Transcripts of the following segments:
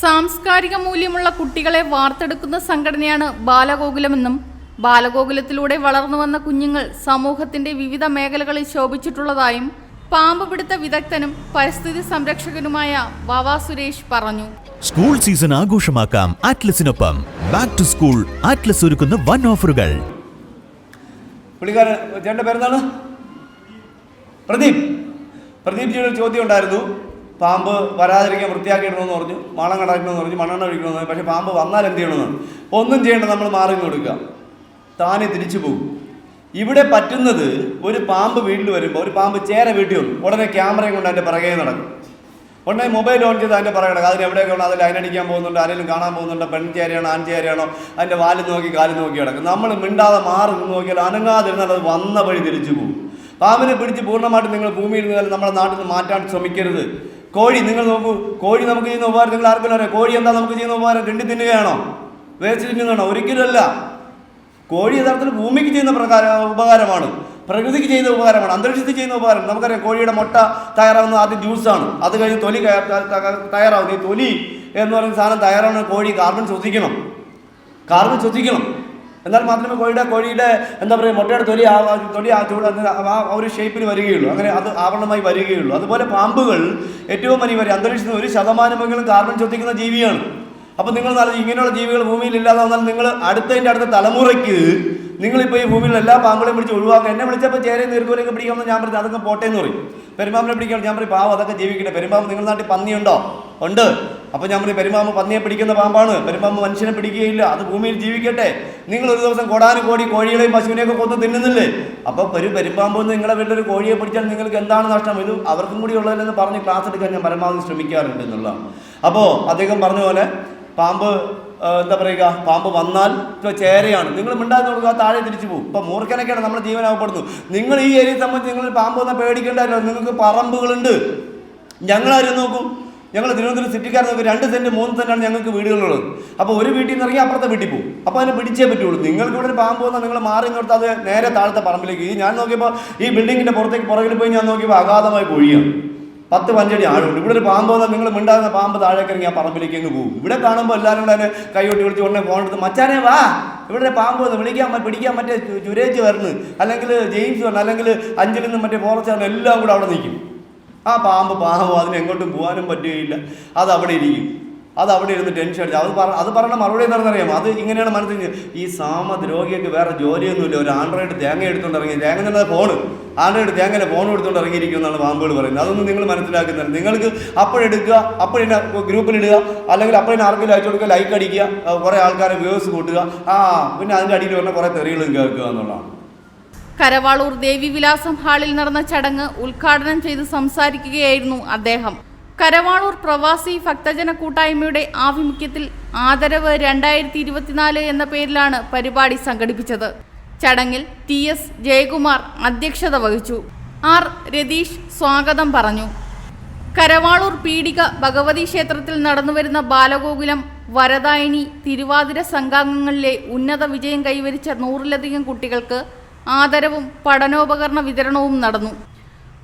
സാംസ്കാരിക മൂല്യമുള്ള കുട്ടികളെ വാർത്തെടുക്കുന്ന സംഘടനയാണ് ബാലഗോകുലമെന്നും ബാലഗോകുലത്തിലൂടെ വളർന്നു വന്ന കുഞ്ഞുങ്ങൾ സമൂഹത്തിന്റെ വിവിധ മേഖലകളിൽ ശോഭിച്ചിട്ടുള്ളതായും പാമ്പ് പിടുത്ത വിദഗ്ധനും പരിസ്ഥിതി സംരക്ഷകനുമായ വാവാ സുരേഷ് പറഞ്ഞു. സ്കൂൾ സീസൺ ആഘോഷമാക്കാം ആറ്റ്ലസിനൊപ്പം ബാക്ക് ടു സ്കൂൾ ആറ്റ്ലസ് ഒരുക്കുന്ന വൺ ഓഫറുകൾ. പുള്ളിക്കാരൻ ചേട്ടന്റെ പേരെന്താണ്? പ്രദീപ്. പ്രദീപ് ജിയുടെ ഒരു ചോദ്യം ഉണ്ടായിരുന്നു. പാമ്പ് വരാതിരിക്കാൻ വൃത്തിയാക്കിയിടണമെന്ന് പറഞ്ഞു മണം കടക്കണമെന്ന് പറഞ്ഞു മണ്ണെണ്ണ ഒഴിക്കണമെന്ന് പറഞ്ഞു. പക്ഷേ പാമ്പ് വന്നാൽ എന്ത് ചെയ്യണമെന്ന്? ഒന്നും ചെയ്യേണ്ട നമ്മൾ മാറി കൊടുക്കുക. താനെ തിരിച്ചു പോകും. ഇവിടെ പറ്റുന്നത് ഒരു പാമ്പ് വീട്ടിൽ വരുമ്പോൾ ഒരു പാമ്പ് ചേര വീട്ടിൽ വന്നു. ഉടനെ ക്യാമറയും കൊണ്ട് അതിന്റെ പിറകെ നടക്കും. ഉടനെ മൊബൈൽ ഓൺ ചെയ്ത് അതിന്റെ പിറകെ നടക്കും. അതിന് എവിടെയൊക്കെ ഉണ്ടോ അതിൽ ലൈനടിക്കാൻ പോകുന്നുണ്ട് ആരെങ്കിലും കാണാൻ പോകുന്നുണ്ട് പെൺചേരയാണോ ആൺചേരയാണോ അതിന്റെ വാൽ നോക്കി കാൽ നോക്കി കിടക്കും നമ്മൾ മിണ്ടാതെ മാറി നോക്കിയാൽ അനങ്ങാതിരുന്നാൽ അത് വന്ന വഴി തിരിച്ചു പോകും. പാമ്പിനെ പിടിച്ച് പൂർണമായിട്ട് നിങ്ങൾ ഭൂമിയിൽ നിന്നാൽ നമ്മുടെ നാട്ടിൽ നിന്ന് മാറ്റാൻ ശ്രമിക്കരുത്. കോഴി നിങ്ങൾ നോക്കൂ കോഴി നമുക്ക് ചെയ്യുന്ന ഉപകാരം നിങ്ങൾ ആർക്കും അറിയാം? കോഴി എന്താ നമുക്ക് ചെയ്യുന്ന ഉപകാരം? കിണ്ടി തിന്നുകയാണോ വേസ്റ്റ് തിന്നുകയാണോ ഒരിക്കലുമല്ല കോഴി യഥാർത്ഥത്തിൽ ഭൂമിക്ക് ചെയ്യുന്ന പ്രകാര ഉപകാരമാണ്. പ്രകൃതിക്ക് ചെയ്യുന്ന ഉപകാരമാണ്. അന്തരീക്ഷത്തിൽ ചെയ്യുന്ന ഉപകാരം. നമുക്കറിയാം കോഴിയുടെ മുട്ട തയ്യാറാവുന്ന ആദ്യം ജ്യൂസാണ് അത് കഴിഞ്ഞ് തൊലി തയ്യാറാവുന്നത് ഈ തൊലി എന്ന് പറയുന്ന സാധനം തയ്യാറാവുന്ന കോഴി കാർബൺ ശ്വസിക്കണം. കാർബൺ ശ്വസിക്കണം. എന്നാൽ മാത്രമേ കോഴിയുടെ കോഴിയുടെ എന്താ പറയുക മുട്ടയുടെ തൊലി ആ തൊലി ആ ചൂട് ആ ഒരു ഷേപ്പിൽ വരികയുള്ളൂ. അങ്ങനെ അത് ആവരണമായി വരികയുള്ളൂ. അതുപോലെ പാമ്പുകൾ ഏറ്റവും വലിയ വരെ അന്തരീക്ഷത്തിൽ ഒരു ശതമാനമെങ്കിലും കാർബൺ ശ്വസിക്കുന്ന ജീവിയാണ്. അപ്പോൾ നിങ്ങൾ ഇങ്ങനെയുള്ള ജീവികൾ ഭൂമിയിൽ ഇല്ലാതെ വന്നാൽ നിങ്ങൾ അടുത്തതിന്റെ അടുത്ത തലമുറയ്ക്ക് നിങ്ങളിപ്പോൾ ഈ ഭൂമിയിൽ എല്ലാ പാമ്പുകളെയും പിടിച്ച് ഒഴിവാക്കുക. എന്നെ വിളിച്ചപ്പോൾ ചേരയും നീർക്കൂരൊക്കെ പിടിക്കാമെന്ന് ഞാൻ പറഞ്ഞു അതൊക്കെ പോട്ടെ എന്ന് പറയും. പെരുമ്പാമ്പിനെ പിടിക്കുകയാണ് ഞാൻ പറയും പാവം അതൊക്കെ ജീവിക്കട്ടെ. പെരുമ്പാമ്പ് നിങ്ങളുടെ നാട്ടിൽ പന്നിയുണ്ടോ? ഉണ്ട്. അപ്പോൾ ഞാൻ പറയും പെരുമാമ പന്നിയെ പിടിക്കുന്ന പാമ്പാണ്. പെരുമാമ മനുഷ്യനെ പിടിക്കുകയില്ല. അത് ഭൂമിയിൽ ജീവിക്കട്ടെ. നിങ്ങൾ ഒരു ദിവസം കൊടാനും കോടി കോഴികളെയും പശുവിനെയൊക്കെ കൊന്ന് തിന്നുന്നില്ലേ? അപ്പോൾ ഒരു പെരുമ്പാമ്പ് നിങ്ങളെ വീട്ടിലൊരു കോഴിയെ പിടിച്ചാൽ നിങ്ങൾക്ക് എന്താണ് നഷ്ടം? ഇത് അവർക്കും കൂടി ഉള്ളതിലെന്ന് പറഞ്ഞ് ക്ലാസ് എടുക്കാൻ ഞാൻ പരമാവധി ശ്രമിക്കാറുണ്ട് എന്നുള്ള അപ്പോൾ അദ്ദേഹം പറഞ്ഞ പോലെ പാമ്പ് എന്താ പറയുക? പാമ്പ് വന്നാൽ ഇപ്പോൾ ചേരയാണ്. നിങ്ങൾ മിണ്ടാതെ കൊടുക്കുക താഴെ തിരിച്ചു പോകും. ഇപ്പം മൂർഖനൊക്കെയാണ് നമ്മുടെ ജീവനാവപ്പെടുന്നു നിങ്ങൾ ഈ ഏരിയയെ സംബന്ധിച്ച് നിങ്ങൾ പാമ്പ് വന്നാൽ പേടിക്കേണ്ടല്ലോ നിങ്ങൾക്ക് പറമ്പുകളുണ്ട്. ഞങ്ങളാരും നോക്കും. ഞങ്ങൾ തിരുവനന്തപുരം സിറ്റിക്കാർ പറയുമ്പോൾ രണ്ട് സെന്റ് മൂന്ന് സെന്റാണ് ഞങ്ങൾക്ക് വീടുകളുള്ളത്. അപ്പോൾ ഒരു വീട്ടിൽ നിന്ന് ഇറങ്ങി അപ്പുറത്തെ വീട്ടിൽ പോകും. അപ്പോൾ അതിനെ പിടിച്ചേ പറ്റുള്ളൂ. നിങ്ങൾക്ക് ഇവിടെ പാമ്പ് വന്നാൽ നിങ്ങൾ മാറി ഇങ്ങോട്ട് അത് നേരെ താഴത്തെ പറമ്പിലേക്ക്. ഈ ഞാൻ നോക്കിയപ്പോൾ ഈ ബിൽഡിങ്ങിന്റെ പുറത്തേക്ക് പുറകിൽ പോയി ഞാൻ നോക്കിയപ്പോൾ അഗാധമായി പൊഴിയാണ് പത്ത് പഞ്ചടി ആഴുണ്ട് ഇവിടെ ഒരു പാമ്പ് വന്നാൽ നിങ്ങൾ മിണ്ടാകുന്ന പാമ്പ് താഴേക്ക് ഇറങ്ങി ആ പറമ്പിലേക്ക് അങ്ങ് പോകും. ഇവിടെ കാണുമ്പോൾ എല്ലാവരും കൂടെ അതിനെ കൈകൊട്ടി വിളിച്ച് ഉടനെ ഫോൺ എടുത്ത് മച്ചാനെ വാ ഇവിടെ പാമ്പ് വന്ന്. വിളിക്കാൻ പിടിക്കാൻ മറ്റേ ചുരേജ് വരണ്. അല്ലെങ്കിൽ ജെയിംസ് വരണം. അല്ലെങ്കിൽ അഞ്ചലിന്ന് മറ്റേ ഫോറസ്റ്റ് വരണം എല്ലാം കൂടെ അവിടെ നിൽക്കും. ആ പാമ്പ് പാമ്പ് അതിന് എങ്ങോട്ടും പോകാനും പറ്റുകയില്ല. അത് അവിടെ ഇരിക്കും. അത് അവിടെ ഇരുന്ന് ടെൻഷൻ അടിച്ചു അത് പറ അത് പറഞ്ഞ മറുപടി എന്താണെന്നറിയാമോ അത് ഇങ്ങനെയാണ് മനസ്സിൽ ഈ സാമദ്രോഹിയൊക്കെ വേറെ ജോലിയൊന്നുമില്ല. ഒരു ആൻഡ്രോയിഡ് തേങ്ങ എടുത്തുകൊണ്ട് ഇറങ്ങി തേങ്ങ തന്നെ ഫോൺ ആൻഡ്രോയിഡ് തേങ്ങനെ ഫോൺ എടുത്തുകൊണ്ട് ഇറങ്ങിയിരിക്കും എന്നാണ് പാമ്പുകൾ പറയുന്നത്. അതൊന്നും നിങ്ങൾ മനസ്സിലാക്കുന്നില്ല. നിങ്ങൾക്ക് അപ്പോഴെടുക്കുക ഗ്രൂപ്പിൽ ഗ്രൂപ്പിലിടുക അല്ലെങ്കിൽ അപ്പോഴതിനെ ആർക്കെങ്കിലും അയച്ചു കൊടുക്കുക ലൈക്ക് അടിക്കുക കുറേ ആൾക്കാരെ വ്യൂസ് കൂട്ടുക. ആ പിന്നെ അതിന്റെ അടിയിൽ പറഞ്ഞാൽ കുറേ തെറികളും കേൾക്കുക എന്നുള്ളതാണ്. കരവാളൂർ ദേവിവിലാസം ഹാളിൽ നടന്ന ചടങ്ങ് ഉദ്ഘാടനം ചെയ്ത് സംസാരിക്കുകയായിരുന്നു അദ്ദേഹം. കരവാളൂർ പ്രവാസി ഭക്തജന കൂട്ടായ്മയുടെ ആഭിമുഖ്യത്തിൽ ആദരവ് രണ്ടായിരത്തി ഇരുപത്തിനാല് എന്ന പേരിലാണ് പരിപാടി സംഘടിപ്പിച്ചത്. ചടങ്ങിൽ ടി എസ് ജയകുമാർ അധ്യക്ഷത വഹിച്ചു. ആർ രതീഷ് സ്വാഗതം പറഞ്ഞു. കരവാളൂർ പീഡിക ഭഗവതി ക്ഷേത്രത്തിൽ നടന്നുവരുന്ന ബാലഗോകുലം വരദായിനി തിരുവാതിര സംഘാംഗങ്ങളിലെ ഉന്നത വിജയം കൈവരിച്ച നൂറിലധികം കുട്ടികൾക്ക് ആദരവും പഠനോപകരണ വിതരണവും നടന്നു.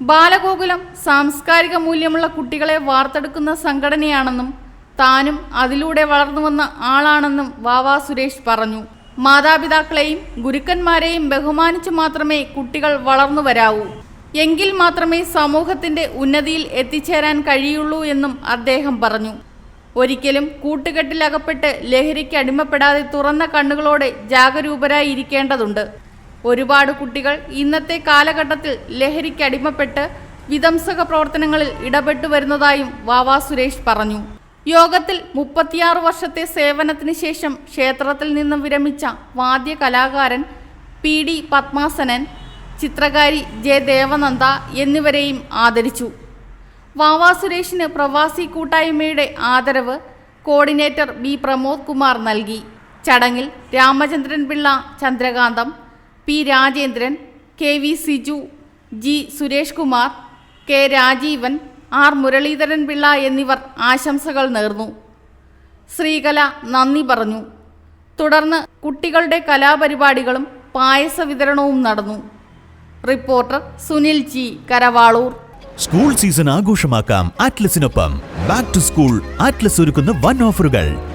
ബാലഗോകുലം സാംസ്കാരിക മൂല്യമുള്ള കുട്ടികളെ വാർത്തെടുക്കുന്ന സംഘടനയാണെന്നും താനും അതിലൂടെ വളർന്നുവന്ന ആളാണെന്നും വാവാ സുരേഷ് പറഞ്ഞു. മാതാപിതാക്കളെയും ഗുരുക്കന്മാരെയും ബഹുമാനിച്ചു മാത്രമേ കുട്ടികൾ വളർന്നു വരാവൂ. എങ്കിൽ മാത്രമേ സമൂഹത്തിന്റെ ഉന്നതിയിൽ എത്തിച്ചേരാൻ കഴിയുള്ളൂ എന്നും അദ്ദേഹം പറഞ്ഞു. ഒരിക്കലും കൂട്ടുകെട്ടിലകപ്പെട്ട് ലഹരിക്ക് അടിമപ്പെടാതെ തുറന്ന കണ്ണുകളോടെ ജാഗരൂപരായി ഇരിക്കേണ്ടതുണ്ട് ഒരുപാട് കുട്ടികൾ ഇന്നത്തെ കാലഘട്ടത്തിൽ ലഹരിക്ക് അടിമപ്പെട്ട് വിധംസക പ്രവർത്തനങ്ങളിൽ ഇടപെട്ടു വരുന്നതായും വാവാ സുരേഷ് പറഞ്ഞു. യോഗത്തിൽ മുപ്പത്തിയാറ് വർഷത്തെ സേവനത്തിന് ശേഷം ക്ഷേത്രത്തിൽ നിന്നും വിരമിച്ച വാദ്യ കലാകാരൻ പി ഡി പത്മാസനൻ ചിത്രകാരി ജെ ദേവനന്ദ എന്നിവരെയും ആദരിച്ചു. വാവാ സുരേഷിന് പ്രവാസി കൂട്ടായ്മയുടെ ആദരവ് കോർഡിനേറ്റർ ബി പ്രമോദ് കുമാർ നൽകി. ചടങ്ങിൽ Ramachandran Pillai Chandrakantham P Rajendran K V Siju G Suresh Kumar K Rajeevan R Muraleedharan Pillai എന്നിവർ ആശംസകൾ നേർന്നു. ശ്രീകല നന്ദി പറഞ്ഞു. തുടർന്ന് കുട്ടികളുടെ കലാപരിപാടികളും പായസ വിതരണവും നടന്നു. Reporter Sunil G Karavaloor. School season ആഘോഷമാക്കാം ആറ്റ്ലസിനൊപ്പം ബാക്ക് ടു സ്കൂൾ ആറ്റ്ലസ് ഒരുക്കുന്ന വൺ ഓഫറുകൾ.